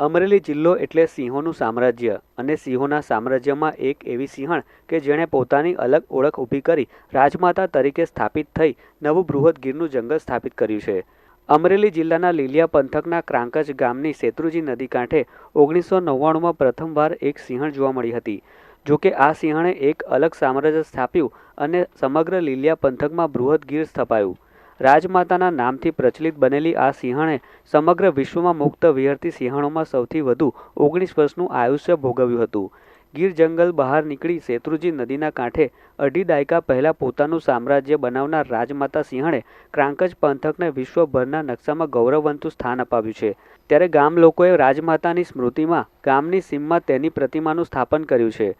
અમરેલી જિલ્લો એટલે સિંહોનું સામ્રાજ્ય અને સિંહોના સામ્રાજ્યમાં એક એવી સિંહણ કે જેણે પોતાની અલગ ઓળખ ઊભી કરી રાજમાતા તરીકે સ્થાપિત થઈ નવું બૃહદ ગીરનું જંગલ સ્થાપિત કર્યું છે. અમરેલી જિલ્લાના લીલિયા પંથકના ક્રાંકજ ગામની શેત્રુજી નદી કાંઠે ઓગણીસો નવ્વાણુંમાં પ્રથમવાર એક સિંહણ જોવા મળી હતી. જોકે આ સિંહણે એક અલગ સામ્રાજ્ય સ્થાપ્યું અને સમગ્ર લીલિયા પંથકમાં બૃહદ ગીર સ્થપાયું. રાજમાતાના નામથી પ્રચલિત બનેલી આ સિંહણે સમગ્ર વિશ્વમાં મુક્ત વિહરતી સિંહણોમાં સૌથી વધુ ઓગણીસ વર્ષનું આયુષ્ય ભોગવ્યું હતું. ગીર જંગલ બહાર નીકળી શેત્રુજી નદીના કાંઠે અઢી દાયકા પહેલાં પોતાનું સામ્રાજ્ય બનાવનાર રાજમાતા સિંહણે ક્રાંકજ પંથકને વિશ્વભરના નકશામાં ગૌરવવંતું સ્થાન અપાવ્યું છે. ત્યારે ગામ લોકોએ રાજમાતાની સ્મૃતિમાં ગામની સીમમાં તેની પ્રતિમાનું સ્થાપન કર્યું છે.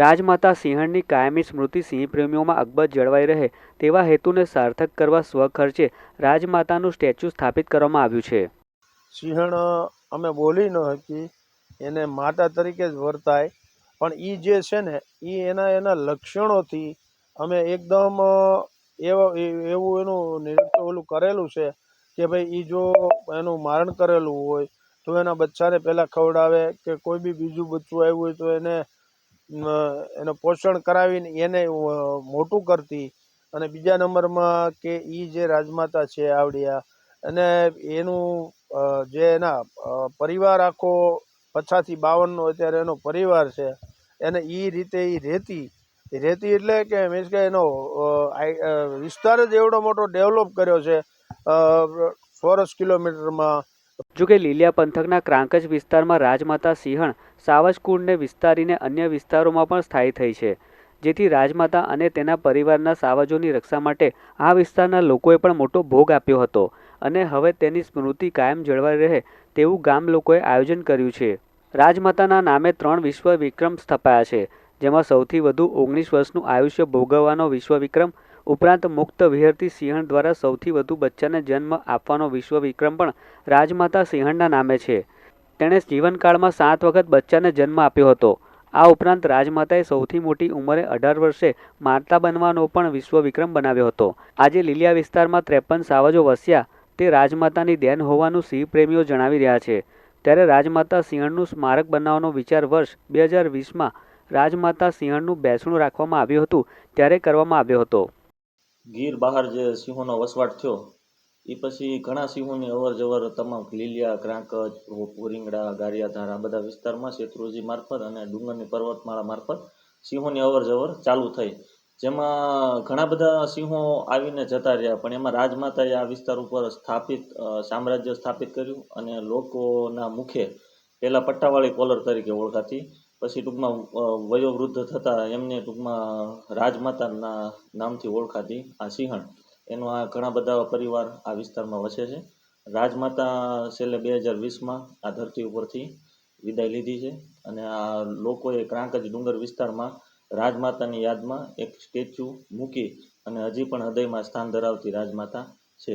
રાજમાતા સિંહણની કાયમી સ્મૃતિ સિંહ પ્રેમીઓમાં અકબત જળવાઈ રહે તેવા હેતુને સાર્થક કરવા સ્વખર્ચે રાજમાતાનું સ્ટેચ્યુ સ્થાપિત કરવામાં આવ્યું છે. સિંહણ, અમે બોલી ન હતી એને માતા તરીકે જ વર્તાય, પણ એ જે છે ને એ એના એના લક્ષણોથી અમે એકદમ એવા એવું એનું નિરીક્ષણ ઓલું કરેલું છે કે ભાઈ એ જો એનું મારણ કરેલું હોય, તો એના બચ્ચાને પહેલાં ખવડાવે કે કોઈ બી બીજું બચ્ચું આવ્યું હોય તો એને એનું પોષણ કરાવીને એને મોટું કરતી. અને બીજા નંબરમાં કે એ જે રાજમાતા છે આવડિયા, અને એનું જે એના પરિવાર આખો પછાથી બાવનનો અત્યારે એનો પરિવાર છે, એને એ રીતે એ રહેતી રહેતી એટલે કે મીન્સ કે એનો વિસ્તાર જ એવડો મોટો ડેવલપ કર્યો છે ચોરસ કિલોમીટરમાં. જોકે લીલિયા પંથકના ક્રાંકજ વિસ્તારમાં રાજમાતા સિંહણ સાવજકુંડને વિસ્તારીને અન્ય વિસ્તારોમાં પણ સ્થાયી થઈ છે. જેથી રાજમાતા અને તેના પરિવારના સાવજોની રક્ષા માટે આ વિસ્તારના લોકોએ પણ મોટો ભોગ આપ્યો હતો અને હવે તેની સ્મૃતિ કાયમ જળવાઈ રહે તેવું ગામ લોકોએ આયોજન કર્યું છે. રાજમાતાના નામે ત્રણ વિશ્વ વિક્રમ સ્થપાયા છે, જેમાં સૌથી વધુ ઓગણીસ વર્ષનું આયુષ્ય ભોગવવાનો વિશ્વ વિક્રમ ઉપરાંત મુક્ત વિહરતી સિંહણ દ્વારા સૌથી વધુ બચ્ચાને જન્મ આપવાનો વિશ્વ વિક્રમ પણ રાજમાતા સિંહણના નામે છે. તેણે જીવનકાળમાં સાત વખત બચ્ચાને જન્મ આપ્યો હતો. આ ઉપરાંત રાજમાતાએ સૌથી મોટી ઉંમરે અઢાર વર્ષે માતા બનવાનો પણ વિશ્વ વિક્રમ બનાવ્યો હતો. આજે લીલિયા વિસ્તારમાં ત્રેપન સાવજો વસ્યા તે રાજમાતાની દેન હોવાનું સિંહ પ્રેમીઓ જણાવી રહ્યા છે. ત્યારે રાજમાતા સિંહણનું સ્મારક બનાવવાનો વિચાર વર્ષ બે હજાર વીસમાં રાજમાતા સિંહણનું બેસણું રાખવામાં આવ્યું હતું ત્યારે કરવામાં આવ્યો હતો. ગીર બહાર જે સિંહોનો વસવાટ થયો એ પછી ઘણા સિંહોની અવર જવર તમામ લીલિયા, ક્રાંકજ પુરીંગડા ગારિયાધાર, આ બધા વિસ્તારમાં શેત્રુજી મારફત અને ડુંગરની પર્વતમાળા મારફત સિંહોની અવર જવર ચાલુ થઈ. જેમાં ઘણા બધા સિંહો આવીને જતા રહ્યા, પણ એમાં રાજમાતાએ આ વિસ્તાર ઉપર સ્થાપિત સામ્રાજ્ય સ્થાપિત કર્યું અને લોકોના મુખે પહેલાં પટ્ટાવાળી કોલર તરીકે ઓળખાતી પછી ટૂંકમાં વયોવૃદ્ધ થતાં એમને ટૂંકમાં રાજમાતાના નામથી ઓળખાતી આ સિંહણ. એનો આ ઘણા બધા પરિવાર આ વિસ્તારમાં વસે છે. રાજમાતા છેલ્લે બે હજાર વીસમાં આ ધરતી ઉપરથી વિદાય લીધી છે અને આ લોકોએ ક્રાંકજ ડુંગર વિસ્તારમાં રાજમાતાની યાદમાં એક સ્ટેચ્યુ મૂકી અને હજી પણ હૃદયમાં સ્થાન ધરાવતી રાજમાતા છે.